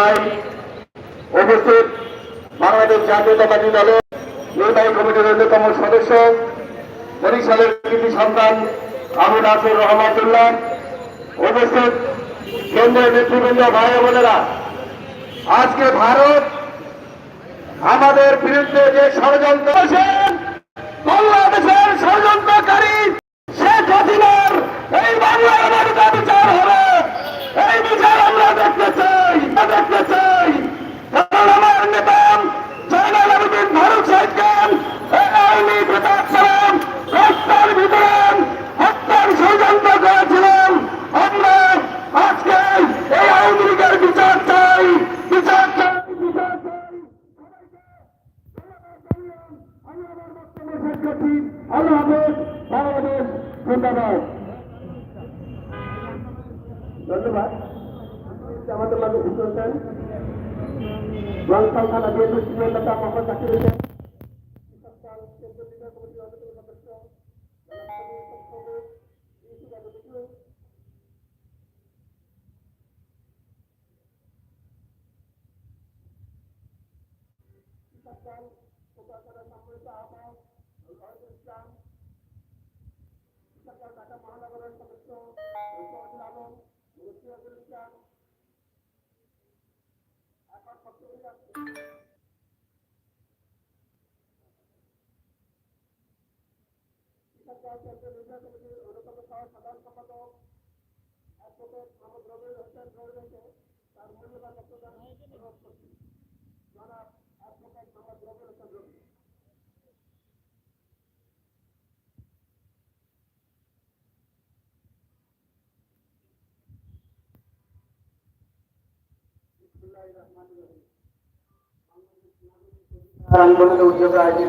সভায় উপস্থিত বাংলাদেশ জাতীয়তাবাদী দলের নির্বাহী কমিটির অন্যতম সদস্য, বরিশালের কৃতি সন্তান আবু নাসির রহমতুল্লাহ, উপস্থিত কেন্দ্রের নেতৃবৃন্দ ভাই বোনেরা। আজকে ভারত আমাদের বিরুদ্ধে যে ষড়যন্ত্র করছি আল্লাহ হাফেজ বাংলাদেশ জিন্দাবাদ। ধন্যবাদ। আমাদের মাঝে ভিতর হোসেন রংসাল বিএনপি সিনিয়র নেতা মোহাম্মদ জাকির হোসেন ঢাকা মহানগরের সদস্য আলম রফিকুল ইসলাম এখন কমিটির অন্যতম সহ সাধারণ সম্পাদক অ্যাডভোকেট মোহাম্মদ রবিউল হোসেন রবিউলকে তার মূল্যবান বক্তব্য उद्योग